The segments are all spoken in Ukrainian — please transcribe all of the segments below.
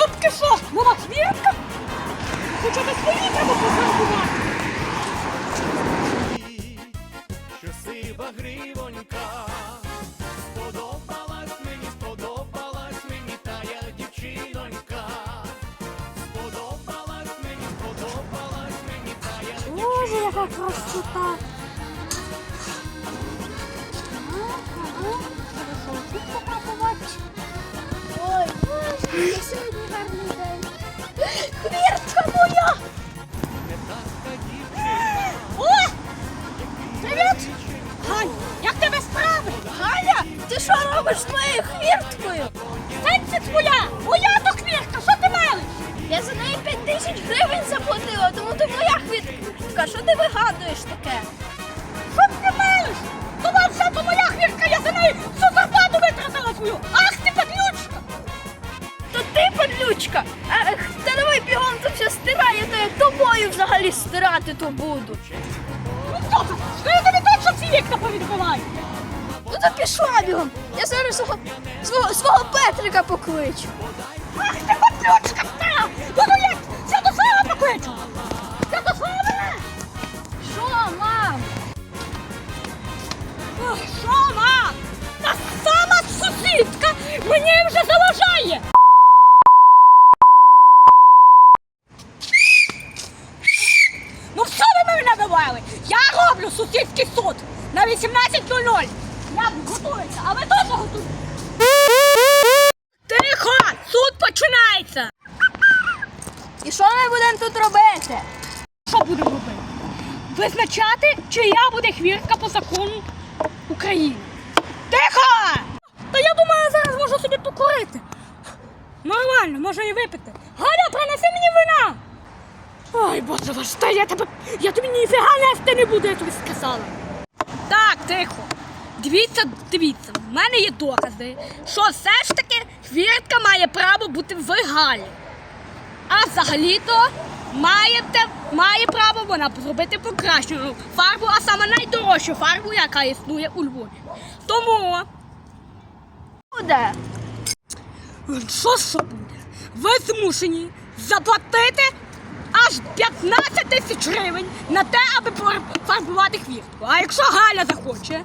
Любки що? Нова хвіртка? Хоча б свої треба пофарбувати. що сива гривонька. Сподобалась мені, сподобалась мені тая дівчинонька. Сподобалась мені, сподобалась мені тая Боже, яка красота. Ой, робиш з моєю хвірткою? Це твоя! Моя то хвіртка, що ти мелиш? Я за неї 5 тисяч гривень заплатила, тому то моя хвіртка. Що ти вигадуєш таке? Що ти мелиш? Тому все то моя хвіртка, я за неї всю зарплату витратила свою. Ах ти падлючка! То ти падлючка. Ех, та давай бігом це все стирай, я то я тобою взагалі стирати то буду. Ну хто ти? Що я тобі точно всі вікна повідбиваю? То пішла бігом. Я зараз свого, свого, свого Петрика покличу. Ах ти падлючка стара! Ну ну як? Святослава покличу! Святославе! Що, мам? Ой, Що, ма? Та сама сусідка мені вже заважає! Ну що ви мене набивали? Я роблю сусідський суд на 18.00. Я готуюся, а ви теж готуєте. Тихо! Суд починається! І що ми будемо тут робити? Що будемо робити? Визначати, чия буде хвіртка по закону України. Тихо! Та я думаю, я зараз можу собі покурити. Нормально, можу і випити. Галя, принеси мені вина! Ой, боже ваш, та я тебе. Я тобі ніфіга нести не буду, я тобі сказала. Так, тихо. Дивіться, дивіться, в мене є докази, що все ж таки хвіртка має право бути в Галі. А взагалі-то маєте, має право вона зробити покращену фарбу, а саме найдорожчу фарбу, яка існує у Львові. Тому, Буде. що що буде? Ви змушені заплатити аж 15 тисяч гривень на те, аби фарбувати хвіртку. А якщо Галя захоче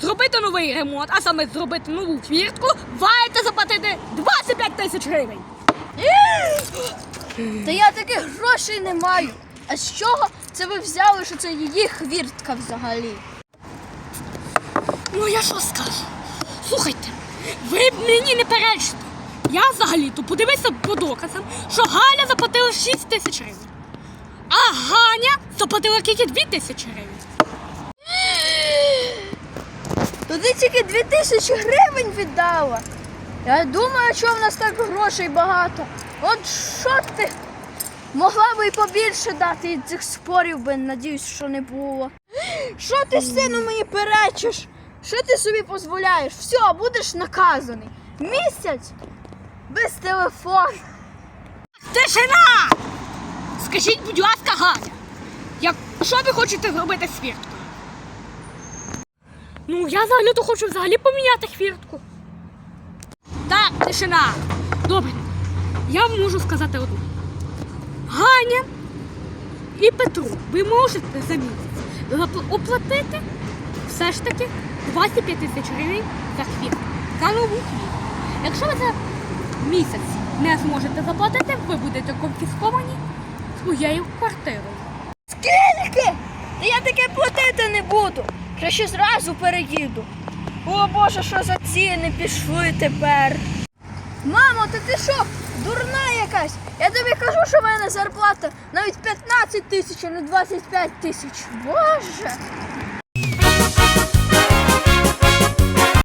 зробити новий ремонт, а саме зробити нову хвіртку, маєте заплатити 25 тисяч гривень. Та я таких грошей не маю. А з чого це ви взяли, що це її хвіртка взагалі? Ну я що скажу? Слухайте, ви б мені не перечите. Я взагалі-то подивився по доказам, що Галя заплатила 6 тисяч гривень. А Ганя заплатила тільки 2 тисячі гривень. Туди тільки дві тисячі гривень віддала. Я думаю, що в нас так грошей багато. От що ти? Могла би й побільше дати і цих спорів би, надіюсь, що не було. Що ти, сину, мені перечиш? Що ти собі дозволяєш? Все, будеш наказаний. Місяць без телефону. Тишина! Скажіть, будь ласка, Галя, як, що ви хочете зробити хвірткою? Ну, я взагалі-то хочу взагалі поміняти хвіртку. Так, тишина. Добре. Я вам можу сказати одне. Ганя і Петру, ви можете за місяць оплатити все ж таки 25 тисяч гривень за хвіртку, за нову хвіртку. Якщо ви за місяць не зможете заплатити, ви будете конфісковані своєю квартирою. Скільки? Та я таке платити не буду. ще зразу переїду. О Боже, що за ціни пішли тепер. Мамо, та ти що, дурна якась? Я тобі кажу, що в мене зарплата навіть 15 тисяч, а не 25 тисяч. Боже.